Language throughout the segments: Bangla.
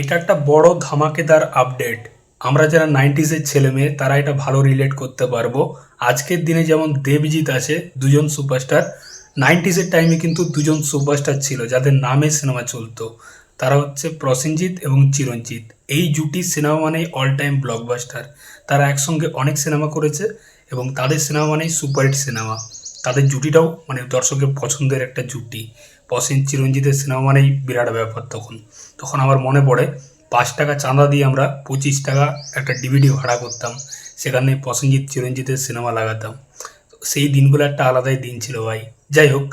এটা একটা বড় ধামাকেদার আপডেট আমরা যারা নাইনটিসের ছেলে মেয়ে, তারা এটা ভালো রিলেট করতে পারব। আজকের দিনে যেমন দেবজিৎ আছে, দুজন সুপারস্টার নাইনটিসের টাইমে কিন্তু দুজন সুপারস্টার ছিল, যাদের নামে সিনেমা চলতো। তারা হচ্ছে প্রসেনজিৎ এবং চিরঞ্জিত এই জুটি সিনেমা মানেই অল টাইম ব্লকবাস্টার তারা একসঙ্গে অনেক সিনেমা করেছে এবং তাদের সিনেমা মানেই সুপারহিট সিনেমা তাদের জুটিটাও মানে দর্শকের পছন্দের একটা জুটি। প্রসেন চিরঞ্জিতের সিনেমা মানেই বিরাট ব্যাপার তখন। তখন আমার মনে পড়ে, পাঁচ টাকা চাঁদা দিয়ে আমরা পঁচিশ টাকা একটা ডিভিডি ভাড়া করতাম, সেখানে প্রসেনজিৎ চিরঞ্জিতের সিনেমা লাগাতাম। সেই দিনগুলো একটা আলাদাই দিন ছিল ভাই। যাই হোক,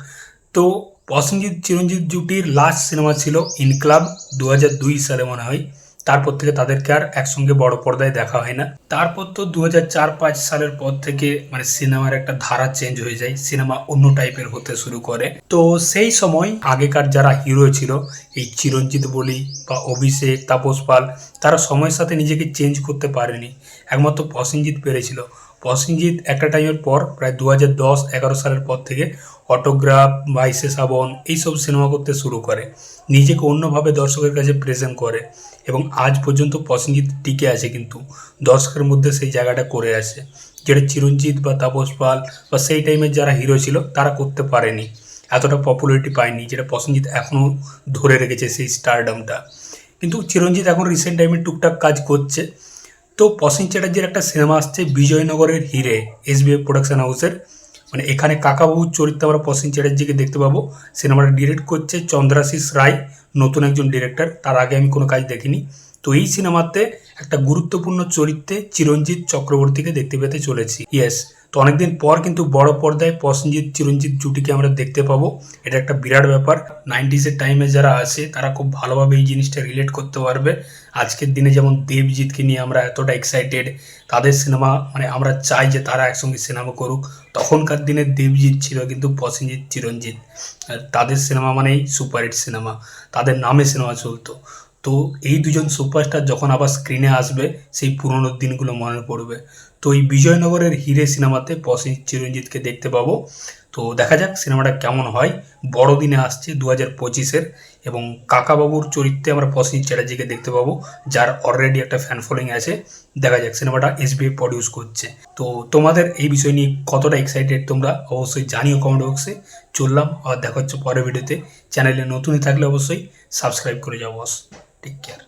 তো প্রসেনজিৎ চিরঞ্জিত জুটির লাস্ট সিনেমা ছিল ইনক্লাব দু হাজার দুই সালে মনে হয়। তারপর থেকে তাদেরকে আর একসঙ্গে বড় পর্দায় দেখা হয় না। তারপর তো দু হাজার চার পাঁচ সালের পর থেকে মানে সিনেমার একটা ধারা চেঞ্জ হয়ে যায়, সিনেমা অন্য টাইপের হতে শুরু করে। তো সেই সময় আগেকার যারা হিরো ছিল, এই চিরঞ্জিত বলি বা অভিষেক, তাপস পাল, তারা সময়ের সাথে নিজেকে চেঞ্জ করতে পারেনি। একমাত্র প্রসেনজিৎ পেরেছিল। প্রসেনজিৎ একটা টাইমের পর প্রায় দু হাজার দশ এগারো সালের পর থেকে অটোগ্রাফ, বাইসে শ্রাবণ এইসব সিনেমা করতে শুরু করে। নিজেকে অন্যভাবে দর্শকের কাছে প্রেজেন্ট করে এবং আজ পর্যন্ত প্রসেনজিৎ টিকে আছে কিন্তু। দর্শকের মধ্যে সেই জায়গাটা করে আছে। যেটা চিরঞ্জিত বা তাপস পাল বা সেই টাইমের যারা হিরো ছিল, তারা করতে পারেনি। এতটা পপুলারিটি পায়নি যেটা প্রসেনজিৎ এখনও ধরে রেখেছে সেই স্টারডামটা কিন্তু চিরঞ্জিত এখন রিসেন্ট টাইমে টুকটাক কাজ করছে। তো প্রসেন চ্যাটার্জির একটা সিনেমা আসছে বিজয়নগরের হিরে এসবিএফ প্রোডাকশন হাউসের মানে এখানে কাকাবাবুর চরিত্রে আমরা প্রসেন চ্যাটার্জিকে দেখতে পাবো। সিনেমাটা ডিরেক্ট করছে চন্দ্রাশিস রায়, নতুন একজন ডিরেক্টর তার আগে আমি কোনো কাজ দেখিনি। তো এই সিনেমাতে একটা গুরুত্বপূর্ণ চরিত্রে চিরঞ্জিত চক্রবর্তীকে দেখতে পেতে চলেছি। ইয়েস তো অনেকদিন পর কিন্তু বড় পর্দায় প্রসেনজিৎ চিরঞ্জিত জুটিকে আমরা দেখতে পাবো। এটা একটা বিরাট ব্যাপার। নাইনটিসের টাইমে যারা আছে, তারা খুব ভালোভাবে এই জিনিসটা রিলেট করতে পারবে। আজকের দিনে যেমন দেবজিৎকে নিয়ে আমরা এতটা এক্সাইটেড তাদের সিনেমা মানে আমরা চাই যে তারা একসঙ্গে সিনেমা করুক। তখনকার দিনে দেবজিৎ ছিল কিন্তু প্রসেনজিৎ চিরঞ্জিত তাদের সিনেমা মানেই সুপারহিট সিনেমা। তাদের নামে সিনেমা চলতো। তো এই দুজন সুপারস্টার যখন আবার স্ক্রিনে আসবে, সেই পুরনো দিনগুলো মনে পড়বে। তো এই বিজয়নগরের হিরে সিনেমাতে প্রসেনজিৎ চিরঞ্জিতকে দেখতে পাবো। তো দেখা যাক সিনেমাটা কেমন হয়। বড় দিনে আসছে দু হাজার পঁচিশের এবং কাকাবাবুর চরিত্রে আমরা প্রসেনজিৎ চ্যাটার্জিকে দেখতে পাবো, যার অলরেডি একটা ফ্যান ফলোয়িং আছে। দেখা যাক সিনেমাটা এসবিআই প্রডিউস করছে। তো তোমাদের এই বিষয় নিয়ে কতটা এক্সাইটেড তোমরা, অবশ্যই জানিও কমেন্ট বক্সে চললাম আর দেখা হচ্ছে পরের ভিডিওতে চ্যানেলে নতুনই থাকলে অবশ্যই সাবস্ক্রাইব করে যাও বস টেক কেয়ার